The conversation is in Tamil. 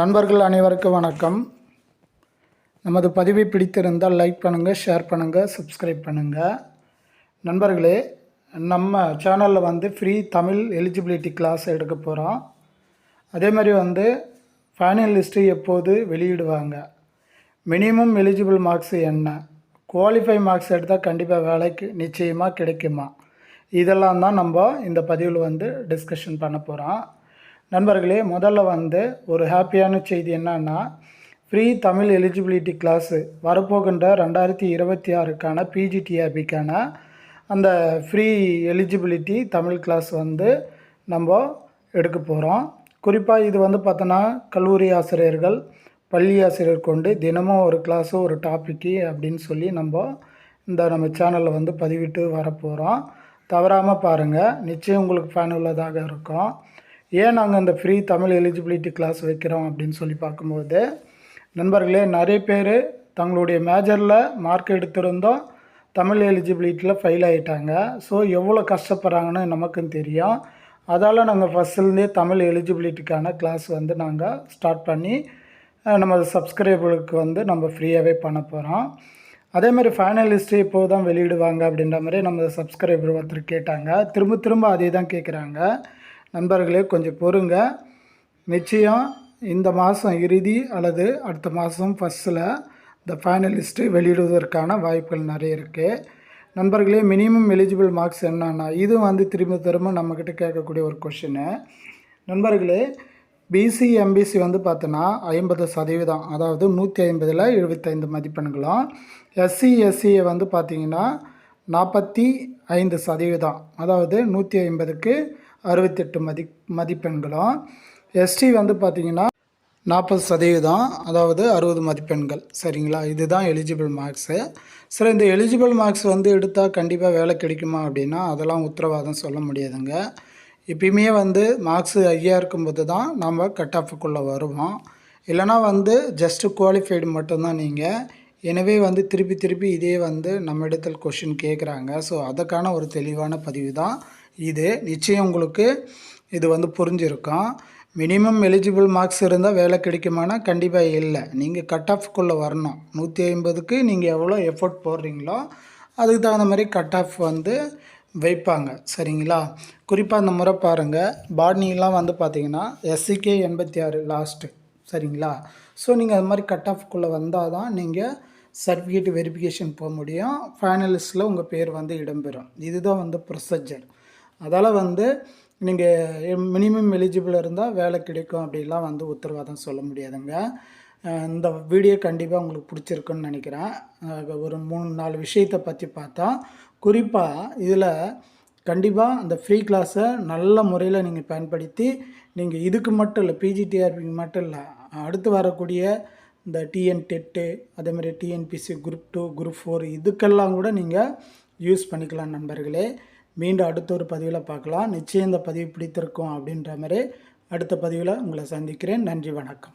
நண்பர்கள் அனைவருக்கும் வணக்கம். நமது பதிவை பிடித்திருந்தால் லைக் பண்ணுங்கள் ஷேர் பண்ணுங்கள் சப்ஸ்கிரைப் பண்ணுங்கள் நண்பர்களே நம்ம சேனலில் வந்து ஃப்ரீ தமிழ் எலிஜிபிலிட்டி கிளாஸ் எடுக்க போகிறோம் அதே மாதிரி வந்து ஃபைனல் லிஸ்ட்டு எப்போது வெளியிடுவாங்க? மினிமம் எலிஜிபிள் மார்க்ஸ் என்ன? குவாலிஃபை மார்க்ஸ் எடுத்தால் கண்டிப்பாக வேலைக்கு நிச்சயமாக கிடைக்குமா? இதெல்லாம் தான் நம்ம இந்த பதிவில் வந்து டிஸ்கஷன் பண்ண போகிறோம் நண்பர்களே முதல்ல வந்து ஒரு ஹாப்பியான செய்தி என்னன்னா ஃப்ரீ தமிழ் எலிஜிபிலிட்டி கிளாஸு வரப்போகின்ற ரெண்டாயிரத்தி இருபத்தி ஆறுக்கான பிஜிடிஆர்பிக்கான அந்த ஃப்ரீ எலிஜிபிலிட்டி தமிழ் கிளாஸ் வந்து நம்ம எடுக்க போகிறோம் குறிப்பாக இது வந்து பார்த்தோன்னா கல்லூரி ஆசிரியர்கள் பள்ளி ஆசிரியர் கொண்டு தினமும் ஒரு கிளாஸு ஒரு டாப்பிக்கு அப்படின்னு சொல்லி நம்ம இந்த நம்ம சேனலில் வந்து பதிவிட்டு வரப்போகிறோம் தவறாமல் பாருங்கள் நிச்சயம் உங்களுக்கு பயனுள்ளதாக இருக்கும். ஏன் நாங்கள் இந்த ஃப்ரீ தமிழ் எலிஜிபிலிட்டி கிளாஸ் வைக்கிறோம் அப்படின்னு சொல்லி பார்க்கும்போது நண்பர்களே நிறைய பேர் தங்களுடைய மேஜரில் மார்க் எடுத்திருந்தோம் தமிழ் எலிஜிபிலிட்டியில் ஃபெயில் ஆகிட்டாங்க ஸோ எவ்வளோ கஷ்டப்படுறாங்கன்னு நமக்கும் தெரியும். அதால் நாங்கள் ஃபஸ்ட்லேருந்தே தமிழ் எலிஜிபிலிட்டிக்கான கிளாஸ் வந்து நாங்கள் ஸ்டார்ட் பண்ணி நம்ம சப்ஸ்கிரைபர்களுக்கு வந்து நம்ம ஃப்ரீயாகவே பண்ண போகிறோம் அதே மாதிரி இப்போது தான் வெளியிடுவாங்க அப்படின்ற மாதிரி நம்ம சப்ஸ்கிரைபர் ஒருத்தர் கேட்டாங்க. திரும்ப திரும்ப அதே தான் கேட்குறாங்க நண்பர்களே கொஞ்சம் பொறுங்க. நிச்சயம் இந்த மாதம் இறுதி அல்லது அடுத்த மாதம் ஃபஸ்ட்டில் இந்த ஃபைனலிஸ்ட்டு வெளியிடுவதற்கான வாய்ப்புகள் நிறைய இருக்குது நண்பர்களே மினிமம் எலிஜிபிள் மார்க்ஸ் என்னன்னா இது வந்து திரும்ப திரும்ப நம்மக்கிட்ட கேட்கக்கூடிய ஒரு கொஷினு நண்பர்களே பிசி எம்பிசி வந்து பார்த்தோன்னா ஐம்பது சதவீதம் அதாவது நூற்றி ஐம்பதில் எழுபத்தைந்து மதிப்பெண்களும். எஸ்சி எஸ்சியை வந்து பார்த்திங்கன்னா நாற்பத்தி ஐந்து சதவீதம் அதாவது நூற்றி ஐம்பதுக்கு அறுபத்தெட்டு மதி மதிப்பெண்களும். எஸ்டி வந்து பார்த்திங்கன்னா நாற்பது சதவீதம் அதாவது அறுபது மதிப்பெண்கள். சரிங்களா? இதுதான் எலிஜிபிள் மார்க்ஸு சரி இந்த எலிஜிபிள் மார்க்ஸ் வந்து எடுத்தால் கண்டிப்பாக வேலை கிடைக்குமா அப்படின்னா அதெல்லாம் உத்தரவாதம் சொல்ல முடியாதுங்க. எப்பயுமே வந்து மார்க்ஸு ஐயா இருக்கும்போது தான் நம்ம கட் ஆஃபுக்குள்ளே வருவோம். இல்லைனா வந்து ஜஸ்ட்டு குவாலிஃபைடு மட்டும்தான் நீங்கள் எனவே வந்து திருப்பி திருப்பி இதே வந்து நம்ம இடத்துல கொஷின் கேட்குறாங்க ஸோ அதுக்கான ஒரு தெளிவான பதிவு தான் இது நிச்சயம் உங்களுக்கு இது வந்து புரிஞ்சிருக்கும். மினிமம் எலிஜிபிள் மார்க்ஸ் இருந்தால் வேலை கிடைக்குமானா கண்டிப்பாக இல்லை. நீங்கள் கட் ஆஃப்குள்ளே வரணும். நூற்றி ஐம்பதுக்கு நீங்கள் எவ்வளோ எஃபோர்ட் போடுறீங்களோ அதுக்கு தகுந்த மாதிரி கட் ஆஃப் வந்து வைப்பாங்க. சரிங்களா? குறிப்பாக அந்த முறை பாருங்கள் பாட்னிலாம் வந்து பார்த்தீங்கன்னா எஸ்சிகே எண்பத்தி ஆறு லாஸ்ட்டு சரிங்களா? ஸோ நீங்கள் அது மாதிரி கட் ஆஃப்குள்ளே வந்தால் தான் நீங்கள் சர்டிஃபிகேட் வெரிஃபிகேஷன் போக முடியும். ஃபைனலிஸ்ட்டில் உங்கள் பேர் வந்து இடம்பெறும். இதுதான் வந்து ப்ரொசீஜர் அதால் வந்து நீங்கள் மினிமம் எலிஜிபிள் இருந்தால் வேலை கிடைக்கும் அப்படிலாம் வந்து உத்தரவாதம் சொல்ல முடியாதுங்க. இந்த வீடியோ கண்டிப்பாக உங்களுக்கு பிடிச்சிருக்குன்னு நினைக்கிறேன். ஒரு மூணு நாலு விஷயத்தை பற்றி பார்த்தா குறிப்பாக இதில் கண்டிப்பாக அந்த ஃப்ரீ கிளாஸை நல்ல முறையில் நீங்கள் பயன்படுத்தி நீங்கள் இதுக்கு மட்டும் இல்லை பிஜிடிஆர்பிக்கு மட்டும் இல்லை அடுத்து வரக்கூடிய இந்த டிஎன் டெட்டு அதேமாதிரி TNPSC group two group four இதுக்கெல்லாம் கூட நீங்கள் யூஸ் பண்ணிக்கலாம் நண்பர்களே. மீண்டும் அடுத்த ஒரு பதிவில் பார்க்கலாம். நிச்சயம் இந்த பதிவு பிடித்திருக்கும் அப்படின்ற மாதிரி அடுத்த பதிவில் உங்களை சந்திக்கிறேன். நன்றி வணக்கம்.